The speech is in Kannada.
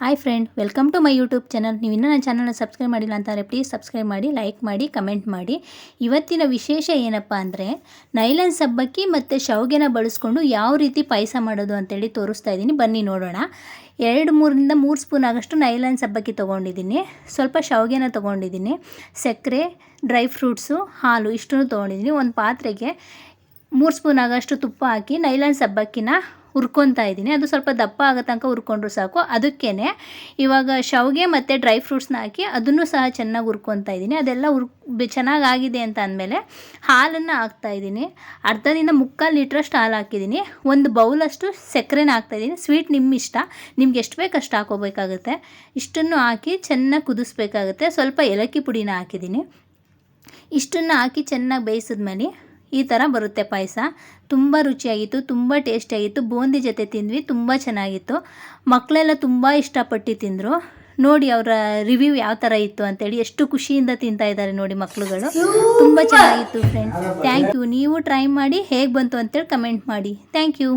Hi friend welcome to my YouTube channel ನೀವು ಇನ್ನೂ ನನ್ನ ಚಾನಲ್ನ ಸಬ್ಸ್ಕ್ರೈಬ್ ಮಾಡಿಲ್ಲ ಅಂತಾರೆ ಪ್ಲೀಸ್ ಸಬ್ಸ್ಕ್ರೈಬ್ ಮಾಡಿ ಲೈಕ್ ಮಾಡಿ ಕಮೆಂಟ್ ಮಾಡಿ. ಇವತ್ತಿನ ವಿಶೇಷ ಏನಪ್ಪ ಅಂದರೆ ನೈಲನ್ ಸಬ್ಬಕ್ಕಿ ಮತ್ತು ಶಾವಿಗೆನ ಬಳಸ್ಕೊಂಡು ಯಾವ ರೀತಿ ಪಾಯಸ ಮಾಡೋದು ಅಂತೇಳಿ ತೋರಿಸ್ತಾ ಇದ್ದೀನಿ. ಬನ್ನಿ ನೋಡೋಣ. ಎರಡು ಮೂರರಿಂದ ಮೂರು ಸ್ಪೂನ್ ಆಗಷ್ಟು ನೈಲನ್ ಸಬ್ಬಕ್ಕಿ ತೊಗೊಂಡಿದ್ದೀನಿ. ಸ್ವಲ್ಪ ಶಾವಿಗೆನ ತೊಗೊಂಡಿದ್ದೀನಿ. ಸಕ್ಕರೆ ಡ್ರೈ ಫ್ರೂಟ್ಸು ಹಾಲು ಇಷ್ಟನ್ನು ತೊಗೊಂಡಿದ್ದೀನಿ. ಒಂದು ಪಾತ್ರೆಗೆ ಮೂರು ಸ್ಪೂನ್ ಆಗೋಷ್ಟು ತುಪ್ಪ ಹಾಕಿ ನೈಲನ್ ಸಬ್ಬಕ್ಕಿನ ಹುರ್ಕೊತಾ ಇದ್ದೀನಿ. ಅದು ಸ್ವಲ್ಪ ದಪ್ಪ ಆಗೋ ತನಕ ಹುರ್ಕೊಂಡ್ರು ಸಾಕು. ಅದಕ್ಕೇ ಇವಾಗ ಶಾವಿಗೆ ಮತ್ತು ಡ್ರೈ ಫ್ರೂಟ್ಸ್ನ ಹಾಕಿ ಅದನ್ನು ಸಹ ಚೆನ್ನಾಗಿ ಹುರ್ಕೊತಾ ಇದ್ದೀನಿ. ಅದೆಲ್ಲ ಹುರ್ ಚೆನ್ನಾಗಿ ಆಗಿದೆ ಅಂತ ಅಂದಮೇಲೆ ಹಾಲನ್ನು ಹಾಕ್ತಾಯಿದ್ದೀನಿ ಅರ್ಧದಿಂದ ಮುಕ್ಕಾಲು ಲೀಟ್ರಷ್ಟು ಹಾಲು ಹಾಕಿದ್ದೀನಿ. ಒಂದು ಬೌಲಷ್ಟು ಸಕ್ಕರೆನ ಹಾಕ್ತಾಯಿದ್ದೀನಿ ಸ್ವೀಟ್ ನಿಮ್ಮ ಇಷ್ಟ. ನಿಮ್ಗೆ ಎಷ್ಟು ಬೇಕು ಅಷ್ಟು ಹಾಕೋಬೇಕಾಗುತ್ತೆ. ಇಷ್ಟನ್ನು ಹಾಕಿ ಚೆನ್ನಾಗಿ ಕುದಿಸ್ಬೇಕಾಗುತ್ತೆ. ಸ್ವಲ್ಪ ಏಲಕ್ಕಿ ಪುಡಿನ ಹಾಕಿದ್ದೀನಿ. ಇಷ್ಟನ್ನು ಹಾಕಿ ಚೆನ್ನಾಗಿ ಬೇಯಿಸಿದ್ಮೇಲೆ ಈ ಥರ ಬರುತ್ತೆ ಪಾಯಸ. ತುಂಬ ರುಚಿಯಾಗಿತ್ತು, ತುಂಬ ಟೇಸ್ಟಿಯಾಗಿತ್ತು ಬೂಂದಿ ಜೊತೆ ತಿಂದ್ವಿ, ತುಂಬ ಚೆನ್ನಾಗಿತ್ತು. ಮಕ್ಕಳೆಲ್ಲ ತುಂಬ ಇಷ್ಟಪಟ್ಟು ತಿಂದರು. ನೋಡಿ ಅವರ ರಿವ್ಯೂ ಯಾವ ಥರ ಇತ್ತು ಅಂತೇಳಿ ಎಷ್ಟು ಖುಷಿಯಿಂದ ತಿಂತಾ ಇದ್ದಾರೆ ನೋಡಿ ಮಕ್ಕಳುಗಳು ತುಂಬ ಚೆನ್ನಾಗಿತ್ತು ಫ್ರೆಂಡ್ಸ್ ಥ್ಯಾಂಕ್ ಯು ನೀವು ಟ್ರೈ ಮಾಡಿ ಹೇಗೆ ಬಂತು ಅಂತೇಳಿ ಕಮೆಂಟ್ ಮಾಡಿ. Thank you